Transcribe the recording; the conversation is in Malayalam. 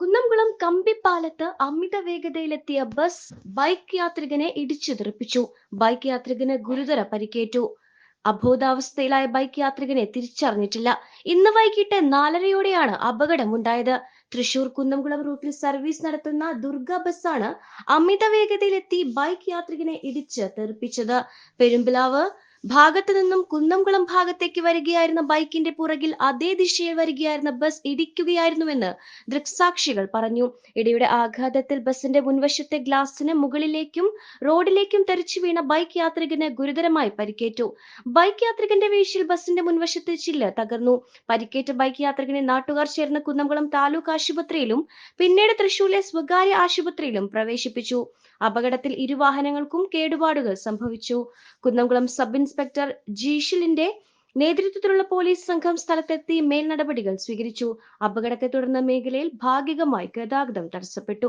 കുന്നംകുളം കമ്പിപ്പാലത്ത് അമിത വേഗതയിലെത്തിയ ബസ് ബൈക്ക് യാത്രികനെ ഇടിച്ചു തെറിപ്പിച്ചു ബൈക്ക് യാത്രികന് ഗുരുതര പരിക്കേറ്റു. അബോധാവസ്ഥയിലായ ബൈക്ക് യാത്രികനെ തിരിച്ചറിഞ്ഞിട്ടില്ല. ഇന്ന് വൈകിട്ട് നാലരയോടെയാണ് അപകടമുണ്ടായത്. തൃശൂർ കുന്നംകുളം റൂട്ടിൽ സർവീസ് നടത്തുന്ന ദുർഗ ബസ്സാണ് അമിത വേഗതയിലെത്തി ബൈക്ക് യാത്രികനെ ഇടിച്ച് തെറിപ്പിച്ചത്. പെരുമ്പിലാവ് ഭാഗത്തു നിന്നും കുന്നംകുളം ഭാഗത്തേക്ക് വരികയായിരുന്ന ബൈക്കിന്റെ പുറകിൽ അതേ ദിശയിൽ വരികയായിരുന്ന ബസ് ഇടിക്കുകയായിരുന്നുവെന്ന് ദൃക്സാക്ഷികൾ പറഞ്ഞു. ഇടിയുടെ ആഘാതത്തിൽ ബസിന്റെ മുൻവശത്തെ ഗ്ലാസിന് മുകളിലേക്കും റോഡിലേക്കും തെറിച്ചു വീണ ബൈക്ക് യാത്രികന് ഗുരുതരമായി പരിക്കേറ്റു. ബൈക്ക് യാത്രികന്റെ വീഴ്ചയിൽ ബസിന്റെ മുൻവശത്തെ ചില്ല് തകർന്നു. പരിക്കേറ്റ ബൈക്ക് യാത്രികനെ നാട്ടുകാർ ചേർന്ന് കുന്നംകുളം താലൂക്ക് ആശുപത്രിയിലും പിന്നീട് തൃശൂരിലെ സ്വകാര്യ ആശുപത്രിയിലും പ്രവേശിപ്പിച്ചു. അപകടത്തിൽ ഇരുവാഹനങ്ങൾക്കും കേടുപാടുകൾ സംഭവിച്ചു. കുന്നംകുളം സബ് ഇൻസ്പെക്ടർ ജീഷിലിന്റെ നേതൃത്വത്തിലുള്ള പോലീസ് സംഘം സ്ഥലത്തെത്തി മേൽ നടപടികൾ സ്വീകരിച്ചു. അപകടത്തെ തുടർന്ന് മേഖലയിൽ ഭാഗികമായി ഗതാഗതം തടസ്സപ്പെട്ടു.